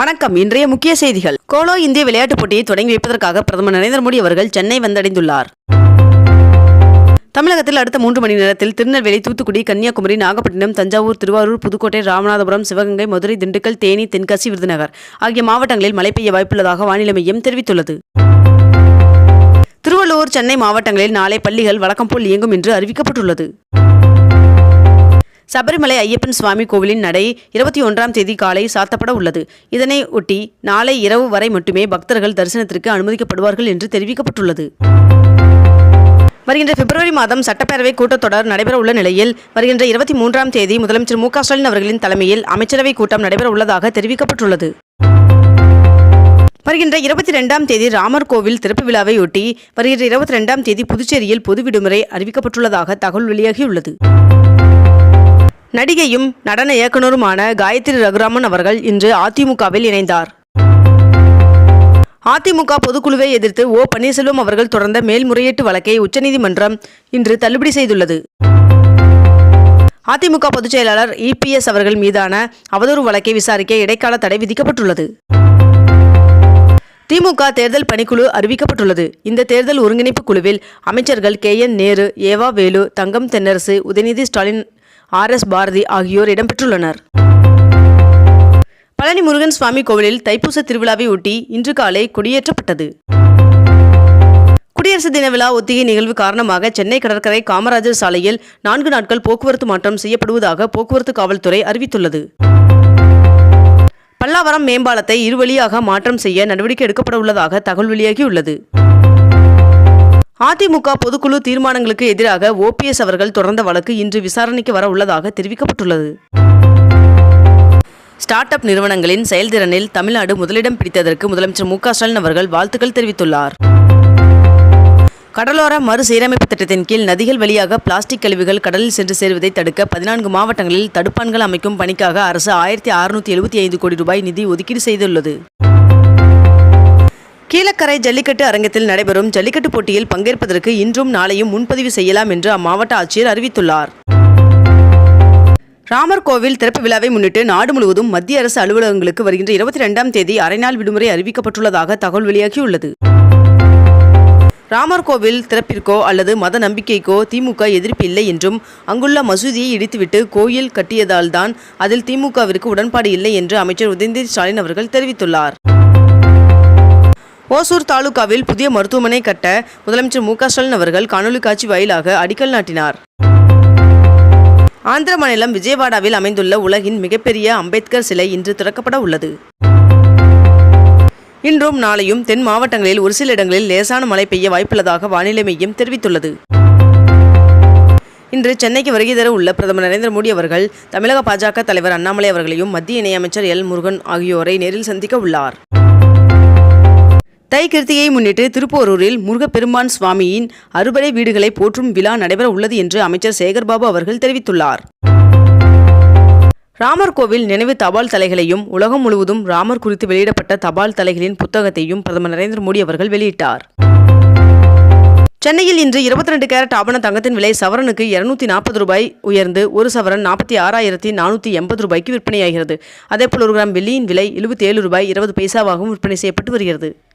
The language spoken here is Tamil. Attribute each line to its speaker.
Speaker 1: வணக்கம். இன்றைய முக்கிய செய்திகள். கோலோ இந்திய விளையாட்டுப் போட்டியை தொடங்கி வைப்பதற்காக பிரதமர் நரேந்திர மோடி அவர்கள் சென்னை வந்தடைந்துள்ளார். தமிழகத்தில் அடுத்த மூன்று மணி நேரத்தில் திருநெல்வேலி தூத்துக்குடி கன்னியாகுமரி நாகப்பட்டினம் தஞ்சாவூர் திருவாரூர் புதுக்கோட்டை ராமநாதபுரம் சிவகங்கை மதுரை திண்டுக்கல் தேனி தென்காசி விருதுநகர் ஆகிய மாவட்டங்களில் மழை பெய்ய வாய்ப்புள்ளதாக வானிலை மையம் தெரிவித்துள்ளது. திருவள்ளூர் சென்னை மாவட்டங்களில் நாளை பள்ளிகள் வழக்கம் போல் இயங்கும் என்று அறிவிக்கப்பட்டுள்ளது. சபரிமலை ஐயப்பன் சுவாமி கோவிலின் நடை இருபத்தி ஒன்றாம் தேதி காலை சாத்தப்பட உள்ளது. இதனை ஒட்டி நாளை இரவு வரை மட்டுமே பக்தர்கள் தரிசனத்திற்கு அனுமதிக்கப்படுவார்கள் என்று தெரிவிக்கப்பட்டுள்ளது. வருகின்ற பிப்ரவரி மாதம் சட்டப்பேரவை கூட்டத்தொடர் நடைபெற உள்ள நிலையில் வருகின்ற இருபத்தி மூன்றாம் தேதி முதலமைச்சர் மு ஸ்டாலின் அவர்களின் தலைமையில் அமைச்சரவை கூட்டம் நடைபெற உள்ளதாக தெரிவிக்கப்பட்டுள்ளது. வருகின்ற இருபத்தி ரெண்டாம் தேதி ராமர் கோவில் திறப்பு விழாவையொட்டி வருகின்ற இருபத்தி ரெண்டாம் தேதி புதுச்சேரியில் பொது விடுமுறை அறிவிக்கப்பட்டுள்ளதாக தகவல் வெளியாகியுள்ளது. நடிகையும் நடன இயக்குனருமான காயத்ரி ரகுராமன் அவர்கள் இன்று அதிமுகவில் இணைந்தார். அதிமுக பொதுக்குழுவை எதிர்த்து ஓ பன்னீர்செல்வம் அவர்கள் தொடர்ந்த மேல்முறையீட்டு வழக்கை உச்சநீதிமன்றம் இன்று தள்ளுபடி செய்துள்ளது. அதிமுக பொதுச் செயலாளர் இபிஎஸ் அவர்கள் மீதான அவதூறு வழக்கை விசாரிக்க இடைக்கால தடை விதிக்கப்பட்டுள்ளது. திமுக தேர்தல் பணிக்குழு அறிவிக்கப்பட்டுள்ளது. இந்த தேர்தல் ஒருங்கிணைப்பு குழுவில் அமைச்சர்கள் K N Nehru E V Velu Thangam Thennarasu Udhayanidhi Stalin R S Bharathi ஆகியோர் இடம்பெற்றுள்ளனர். பழனி முருகன் சுவாமி கோவிலில் தைப்பூச திருவிழாவை ஒட்டி இன்று காலை கொடியேற்றப்பட்டது. குடியரசு தின விழா ஒத்திகை நிகழ்வு காரணமாக சென்னை கடற்கரை காமராஜர் சாலையில் நான்கு நாட்கள் போக்குவரத்து மாற்றம் செய்யப்படுவதாக போக்குவரத்து காவல்துறை அறிவித்துள்ளது. பல்லாவரம் மேம்பாலத்தை இருவழியாக மாற்றம் செய்ய நடவடிக்கை எடுக்கப்பட உள்ளதாக தகவல் வெளியாகியுள்ளது. அதிமுக பொதுக்குழு தீர்மானங்களுக்கு எதிராக ஓபிஎஸ் அவர்கள் தொடர்ந்த வழக்கு இன்று விசாரணைக்கு வர உள்ளதாக தெரிவிக்கப்பட்டுள்ளது. ஸ்டார்ட் அப் நிறுவனங்களின் செயல்திறனில் தமிழ்நாடு முதலிடம் பிடித்ததற்கு முதலமைச்சர் மு ஸ்டாலின் அவர்கள் வாழ்த்துக்கள் தெரிவித்துள்ளார். கடலோர மறுசீரமைப்பு திட்டத்தின் கீழ் நதிகள் வழியாக பிளாஸ்டிக் கழிவுகள் கடலில் சென்று சேருவதை தடுக்க பதினான்கு மாவட்டங்களில் தடுப்பான்கள் அமைக்கும் பணிக்காக அரசு ஆயிரத்தி அறுநூத்தி எழுபத்தி ஐந்து கோடி ரூபாய் நிதி ஒதுக்கீடு செய்துள்ளது. கீழக்கரை ஜல்லிக்கட்டு அரங்கத்தில் நடைபெறும் ஜல்லிக்கட்டு போட்டியில் பங்கேற்பதற்கு இன்றும் நாளையும் முன்பதிவு செய்யலாம் என்று அம்மாவட்ட ஆட்சியர் அறிவித்துள்ளார். ராமர் கோவில் திறப்பு விழாவை முன்னிட்டு நாடு முழுவதும் மத்திய அரசு அலுவலகங்களுக்கு வருகின்ற இருபத்தி ரெண்டாம் தேதி அரைநாள் விடுமுறை அறிவிக்கப்பட்டுள்ளதாக தகவல் வெளியாகியுள்ளது. ராமர் கோவில் திறப்பிற்கோ அல்லது மத நம்பிக்கைக்கோ திமுக எதிர்ப்பு இல்லை என்றும் அங்குள்ள மசூதியை இடித்துவிட்டு கோயில் கட்டியதால்தான் அதில் திமுகவிற்கு உடன்பாடு இல்லை என்று அமைச்சர் உதயநிதி ஸ்டாலின் அவர்கள் தெரிவித்துள்ளார். ஓசூர் தாலுகாவில் புதிய மருத்துவமனை கட்ட முதலமைச்சர் மு க ஸ்டாலின் அவர்கள் காணொலி காட்சி வாயிலாக அடிக்கல் நாட்டினார். ஆந்திர மாநிலம் விஜயவாடாவில் அமைந்துள்ள உலகின் மிகப்பெரிய அம்பேத்கர் சிலை இன்று திறக்கப்பட உள்ளது. இன்றும் நாளையும் தென் மாவட்டங்களில் ஒரு சில இடங்களில் லேசான மழை பெய்ய வாய்ப்புள்ளதாக வானிலை மையம் தெரிவித்துள்ளது. இன்று சென்னைக்கு வருகை தர உள்ள பிரதமர் நரேந்திர மோடி அவர்கள் தமிழக பாஜக தலைவர் அண்ணாமலை அவர்களையும் மத்திய இணையமைச்சர் எல் முருகன் ஆகியோரை நேரில் சந்திக்க உள்ளார். தை கிருத்தியை முன்னிட்டு திருப்போரூரில் முருகப்பெருமான் சுவாமியின் அறுபடை வீடுகளை போற்றும் விழா நடைபெற உள்ளது என்று அமைச்சர் சேகர்பாபு அவர்கள் தெரிவித்துள்ளார். ராமர் கோவில் நினைவு தபால் தலைகளையும் உலகம் முழுவதும் ராமர் குறித்து வெளியிடப்பட்ட தபால் தலைகளின் புத்தகத்தையும் பிரதமர் நரேந்திர மோடி அவர்கள் வெளியிட்டார். சென்னையில் இன்று இருபத்தி ரெண்டு கேரட் ஆபண தங்கத்தின் விலை சவரனுக்கு இருநூத்தி நாற்பது ரூபாய் உயர்ந்து ஒரு சவரன் நாற்பத்தி ஆறாயிரத்தி நானூற்றி எண்பது ரூபாய்க்கு விற்பனையாகிறது. அதேபோல் ஒரு கிராம் வெள்ளியின் விலை எழுபத்தி ஏழு ரூபாய் இருபது பைசாவாகவும் விற்பனை செய்யப்பட்டு வருகிறது.